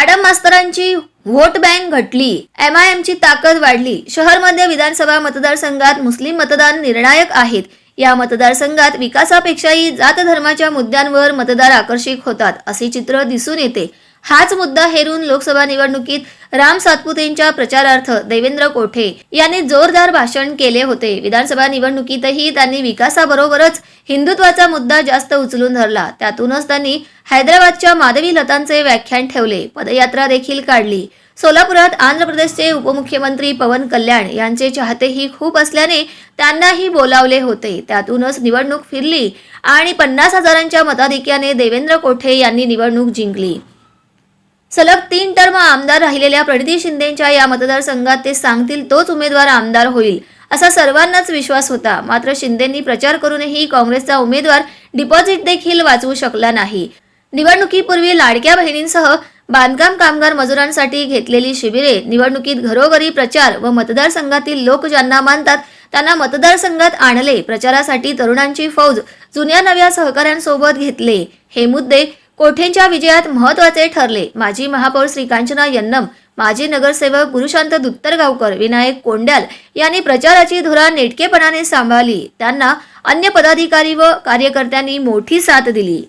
आडम मास्तरांची vote bank घटली. M I एमची ताकद वाढली. शहरमध्ये विधानसभा मतदारसंघात मुस्लिम मतदान निर्णायक आहेत. या मतदारसंघात विकासापेक्षाही जात धर्माच्या मुद्द्यांवर मतदार आकर्षित होतात असे चित्र दिसून येते. हाच मुद्दा हेरून लोकसभा निवडणुकीत राम सातपुतेंच्या प्रचारार्थ देवेंद्र कोठे यांनी जोरदार भाषण केले होते. विधानसभा निवडणुकीतही त्यांनी विकासाबरोबरच हिंदुत्वाचा मुद्दा जास्त उचलून धरला. त्यातूनच त्यांनी हैदराबादच्या माधवी लतांचे व्याख्यान ठेवले. पदयात्रा देखील काढली. सोलापुरात आंध्र प्रदेशचे उपमुख्यमंत्री पवन कल्याण यांचे चाहतेही खूप असल्याने त्यांनाही बोलावले होते. त्यातूनच निवडणूक फिरली आणि पन्नास हजारांच्या मताधिक्याने देवेंद्र कोठे यांनी निवडणूक जिंकली. सलग तीन टर्म आमदार राहिलेल्या प्रणिती शिंदेच्या या मतदारसंघात ते सांगतील तोच उमेदवार आमदार होईल असा सर्वांनाच विश्वास होता. मात्र शिंदेंनी प्रचार करूनही काँग्रेसचा उमेदवार डिपॉझिट देखील वाचवू शकला नाही. निवडणुकीपूर्वी लाडक्या बहिणींसह बांधकाम कामगार मजुरांसाठी घेतलेली शिबिरे निवडणुकीत घरोघरी प्रचार व मतदारसंघातील लोक ज्यांना मानतात त्यांना मतदारसंघात आणले. प्रचारासाठी तरुणांची फौज जुन्या नव्या सहकाऱ्यांसोबत घेतले. हे मुद्दे कोठेंच्या विजयात महत्त्वाचे ठरले? माजी महापौर श्रीकांचना यन्नम माजी नगरसेवक गुरुशांत दुत्तरगावकर विनायक कोंड्याल यांनी प्रचाराची धुरा नेटकेपणाने सांभाळली. त्यांना अन्य पदाधिकारी व कार्यकर्त्यांनी मोठी साथ दिली.